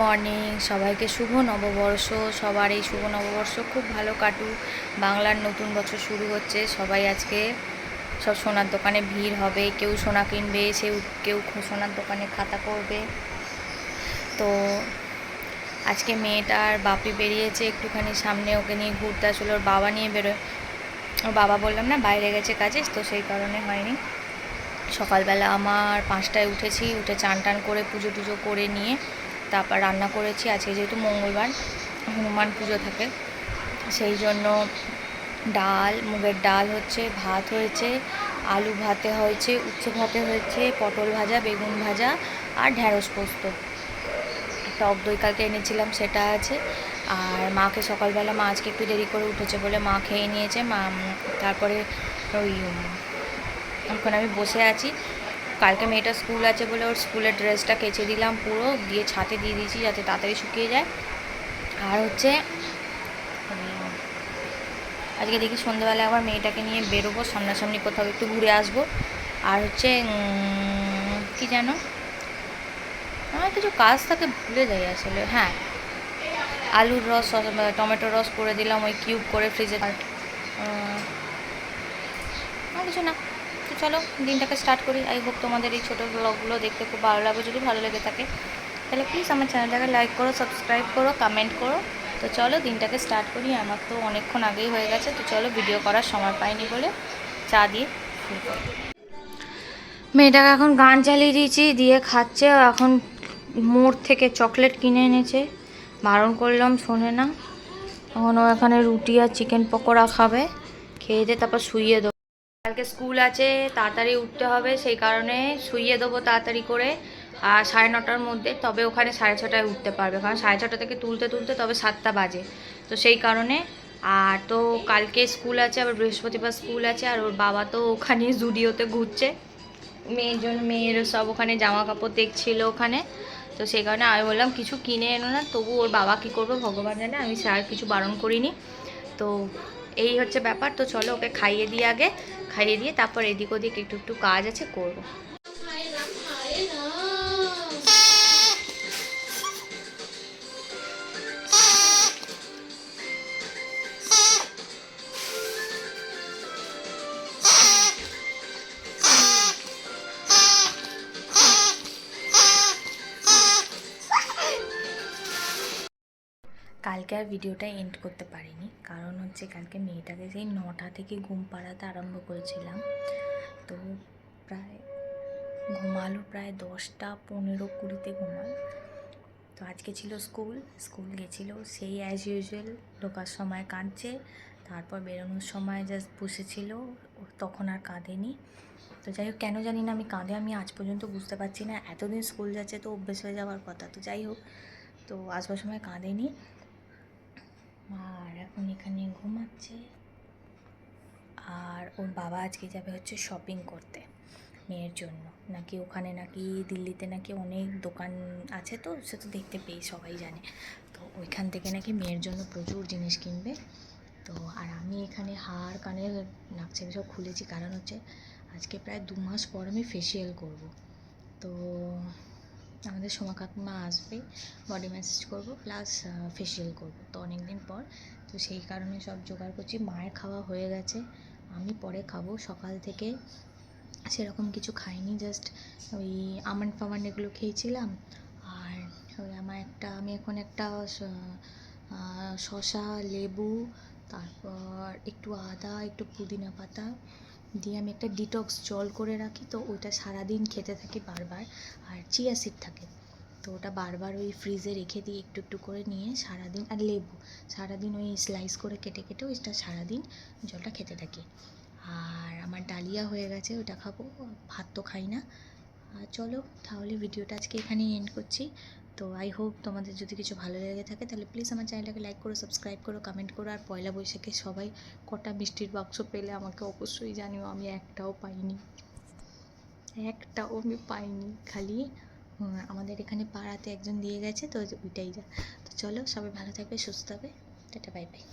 Morning সবাইকে শুভ নববর্ষ। সবার এই শুভ নববর্ষ খুব ভালো কাটুক। বাংলার নতুন বছর শুরু হচ্ছে। সবাই আজকে সব সোনার দোকানে ভিড় হবে। কেউ সোনা কিনবে সে কেউ সোনার দোকানে খাতা করবে। তো আজকে মেয়েটার বাপি বেরিয়েছে একটুখানি সামনে। ওকে নিয়ে ঘুরতে আসলে। ওর বাবা নিয়ে বেরোয়। ওর বাবা বললাম, না, বাইরে গেছে কাজে তো সেই কারণে হয়নি। সকালবেলা আমার পাঁচটায় উঠেছি। উঠে চান টান করে পুজো টুজো করে নিয়ে তারপর রান্না করেছি, আজকে যেহেতু মঙ্গলবার, হনুমান পুজো থাকে। সেই জন্য ডাল, মুগের ডাল হচ্ছে, ভাত হয়েছে, আলু ভাতে হয়েছে, উচ্ছে ভাতে হয়েছে, পটল ভাজা, বেগুন ভাজা আর ঢ্যাঁড়স পোস্ত। টক দই কালকে এনেছিলাম, সেটা আছে। আর মাকে সকালবেলা, মা আজকে একটু দেরি করে উঠেছে বলে মা খেয়ে নিয়েছে। মা তারপরে ওই এখন আমি বসে আছি। কালকে মেয়েটা স্কুল আছে বলে ওর স্কুলের ড্রেসটা কেচে দিলাম পুরো, দিয়ে ছাতে দিয়ে দিয়েছি যাতে তাড়াতাড়ি শুকিয়ে যায়। আর হচ্ছে আজকে দেখি সন্ধ্যেবেলা আবার মেয়েটাকে নিয়ে বেরোবো, সামনাসামনি কোথাও একটু ঘুরে আসব। আর হচ্ছে কি যেন? আমার কিছু কাজ থাকে, ভুলে যাই আসলে হ্যাঁ। আলুর রস টমেটোর রস করে দিলাম, ওই কিউব করে ফ্রিজে আর কিছু না। তো চলো, দিনটাকে স্টার্ট করি। আই হোপ তোমাদের এই ছোটো ব্লগগুলো দেখতে খুব ভালো লাগবে, যদি ভালো লেগে থাকে। তাহলে প্লিজ আমার চ্যানেলটাকে লাইক করো সাবস্ক্রাইব করো কমেন্ট করো। তো চলো, দিনটাকে স্টার্ট করি। আমার তো অনেকক্ষণ আগেই হয়ে গেছে, তো চলো ভিডিও করার সময় পাইনি বলে চা দিয়ে শুরু করি। মেয়েটাকে এখন গান চালিয়ে দিয়েছি, দিয়ে খাচ্ছে। এখন মোড় থেকে চকলেট কিনে এনেছে। বারণ করলাম, শোনে না। এখন ও এখানে রুটি আর চিকেন পকোড়া খাবে। খেয়ে দিয়ে তারপর শুইয়ে দেবো। কালকে স্কুল আছে, তাড়াতাড়ি উঠতে হবে, সেই কারণে শুইয়ে দেবো তাড়াতাড়ি করে, আর সাড়ে নটার মধ্যে, তবে ওখানে সাড়ে ছটায় উঠতে পারবে, কারণ সাড়ে ছটা থেকে তুলতে তুলতে তবে সাতটা বাজে। তো সেই কারণে, আর তো কালকে স্কুল আছে, আবার বৃহস্পতিবার স্কুল আছে, আর ওর বাবা তো ওখানে জুডিওতে ঘুরছে। মেয়ের জন্য, মেয়ের সব ওখানে জামা কাপড় দেখছিল ওখানে। তো সেই কারণে আমি বললাম, কিছু কিনে এনো না। তবু ওর বাবা কী করবে, ভগবান জানে, আমি সে আর কিছু বারণ করিনি। তো এই হচ্ছে ব্যাপার। তো চলো ওকে খাইয়ে দিয়ে আগে। খাইয়ে দিয়ে তারপর এদিক ওদিক একটু একটু কাজ আছে, করব। কালকে আর ভিডিওটা এন্ড করতে পারিনি। কারণ হচ্ছে কালকে মেয়েটাকে সেই নটা থেকে ঘুম পাড়াতে আরম্ভ করেছিলাম। তো প্রায় ঘুমালো প্রায় দশটা পনেরো কুড়িতে ঘুমালো। তো আজকে ছিল স্কুল স্কুল গেছিল, সেই অ্যাজ ইউজুয়াল ঢোকার সময় কাঁদছে। তারপর বেরোনোর সময় জাস্ট বসেছিল, তখন আর কাঁদেনি। তো যাই হোক, কেন জানি না আমি কাঁদে, আমি আজ পর্যন্ত বুঝতে পারছি না। এতদিন স্কুল যাচ্ছে তো অভ্যেস হয়ে যাওয়ার কথা। তো যাই হোক, তো আসবার সময় কাঁদেনি। আর এখন এখানে ঘুমাচ্ছে। আর ওর বাবা আজকে যাবে হচ্ছে শপিং করতে মেয়ের জন্য। নাকি ওখানে নাকি দিল্লিতে নাকি অনেক দোকান আছে তো, সে তো দেখতে পেয়ে সবাই জানে। তো ওইখান থেকে নাকি মেয়ের জন্য প্রচুর জিনিস কিনবে। তো আর আমি এখানে হার কানের নাকছে সব খুলেছি। কারণ হচ্ছে আজকে প্রায় দু মাস পর আমি ফেসিয়াল করব। তো আমাদের সোমা কাকিমা আসবে বডি ম্যাসেজ করব প্লাস ফেসিয়াল করব। তো অনেক দিন পর, তো সেই কারণে সব জোগাড় করছি। মায়ের খাওয়া হয়ে গেছে, আমি পরে খাব। সকাল থেকে সেরকম কিছু খাইনি জাস্ট ওই আমন্ড ফামান্ড এগুলো খেয়েছিলাম। আর ওই আমার একটা, আমি এখন একটা শশা লেবু, তারপর একটু আদা, একটু পুদিনা পাতা দিয়ে আমি একটা ডিটক্স জল করে রাখি। তো ওইটা সারাদিন খেতে থাকি বারবার, আর চিয়া সিড থাকে। তো ওটা বারবার ওই ফ্রিজে রেখে দিই একটু একটু করে নিয়ে সারাদিন, আর লেবু, সারাদিন ওই স্লাইস করে কেটে কেটে ওইটা সারাদিন জলটা খেতে থাকি। আর আমার ডালিয়া হয়ে গেছে ওটা খাব, ভাত তো খাই না। চলো, তাহলে ভিডিওটা আজকে এখানেই এন্ড করছি। তো আই হোপ তোমাদের যদি কিছু ভালো লেগে থাকে, তাহলে প্লিজ আমার চ্যানেলটাকে লাইক করো সাবস্ক্রাইব করো কমেন্ট করো, আর পয়লা বৈশাখে সবাই কটা মিষ্টির বাক্স পেলে আমাকে অবশ্যই জানিও, আমি একটাও পাইনি। একটাও আমি পাইনি, খালি আমাদের এখানে পাড়াতে একজন দিয়ে গেছে, তো ওইটাই যা। তো চলো, সবাই ভালো থাকবে, সুস্থ হবে টাটা বাই বাই